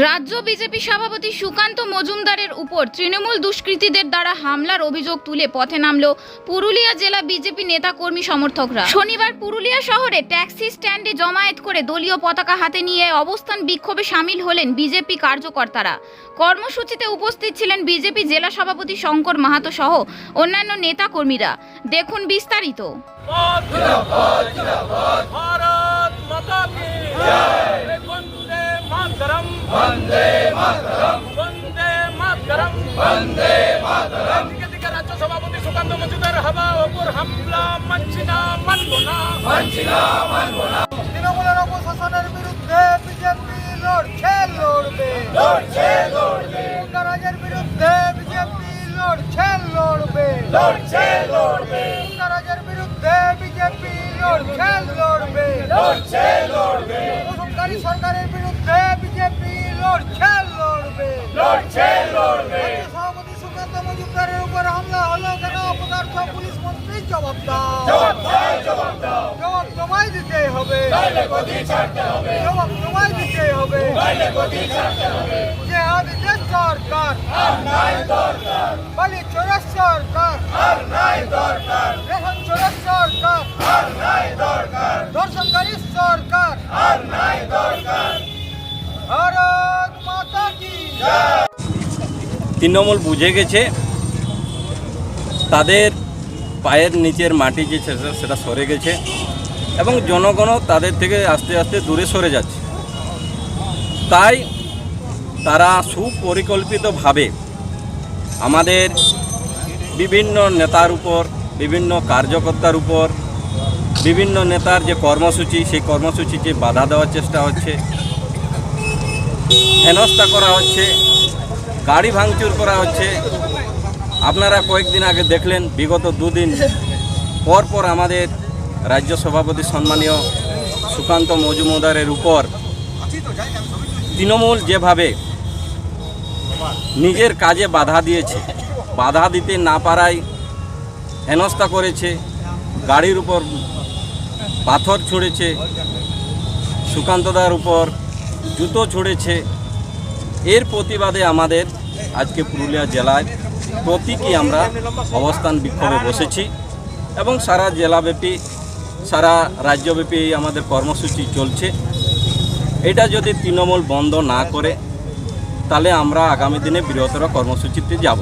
রাজ্য বিজেপি সভাপতি সুকান্ত মজুমদারের উপর তৃণমূল দুষ্কৃতীদের দ্বারা হামলার অভিযোগ তুলে পথে নামল পুরুলিয়া জেলা বিজেপি নেতা কর্মী সমর্থকরা। শনিবার পুরুলিয়া শহরে ট্যাক্সি স্ট্যান্ডে জমায়েত করে দলীয় পতাকা হাতে নিয়ে অবস্থান বিক্ষোভে সামিল হলেন বিজেপি কার্যকর্তারা। কর্মসূচিতে উপস্থিত ছিলেন বিজেপি জেলা সভাপতি শঙ্কর মাহাতো সহ অন্যান্য নেতা কর্মীরা। দেখুন বিস্তারিত। বন্দে মাতরম। রাজ্য সভাপতি সুকান্ত মজুদার হাবা অপর হামলা মানছিনা মানব না। মানছিনা মানব বিরুদ্ধে বিজেপি লড়ছে লড়বে। লড়ছে লড়বে। বিরুদ্ধে বিজেপি লড়ছে লড়বে। লড়ছে লড়বে। বিরুদ্ধে বিজেপি লড়ছে লড়বে। লড়ছে সরকারের বিরুদ্ধে বিজেপি লড়ছে লড়বে। লড়ছে লড়বে। জবাব দাও। জবাব দাও জবাব দাও। জবাব তোমায় দিতে হবে। তাহলে গদি ছাড়তে হবে। জবাব তোমায় দিতে হবে। তাহলে গদি ছাড়তে হবে। যে আদিতে সরকার আর নাই দরকার। বলি চোরের সরকার আর নাই দরকার। চোরের সরকার আর নাই দরকার। দর্শনকারী সরকার আর নাই দরকার। ভারত মাতা কি জয় তৃণমূল বুঝে গেছে। তাদের পায়ের নিচের মাটি যে সেটা- সরে গেছে এবং জনগণও তাদের থেকে আস্তে আস্তে দূরে সরে যাচ্ছে। তাই তারা সুপরিকল্পিতভাবে আমাদের বিভিন্ন নেতার উপর, বিভিন্ন কার্যকর্তার উপর, বিভিন্ন নেতার যে কর্মসূচি, সেই কর্মসূচিকে বাধা দেওয়ার চেষ্টা হচ্ছে, হেনস্থা করা হচ্ছে, গাড়ি ভাঙচুর করা হচ্ছে আপনারা কয়েকদিন আগে দেখলেন, বিগত দুদিন পর পর আমাদের রাজ্য সভাপতি সম্মানীয় সুকান্ত মজুমদারের উপর তৃণমূল যেভাবে নিজের কাজে বাধা দিয়েছে, বাধা দিতে না পারায় হেনস্থা করেছে, গাড়ির উপর পাথর ছুঁড়েছে সুকান্তদার উপর জুতো ছুঁড়েছে, এর প্রতিবাদে আমাদের আজকে পুরুলিয়া জেলায় প্রতীকী আমরা অবস্থান বিক্ষোভে বসেছি এবং সারা জেলাব্যাপী, সারা রাজ্যব্যাপী আমাদের কর্মসূচি চলছে। এটা যদি তৃণমূল বন্ধ না করে, তাহলে আমরা আগামী দিনে বৃহত্তর কর্মসূচিতে যাব।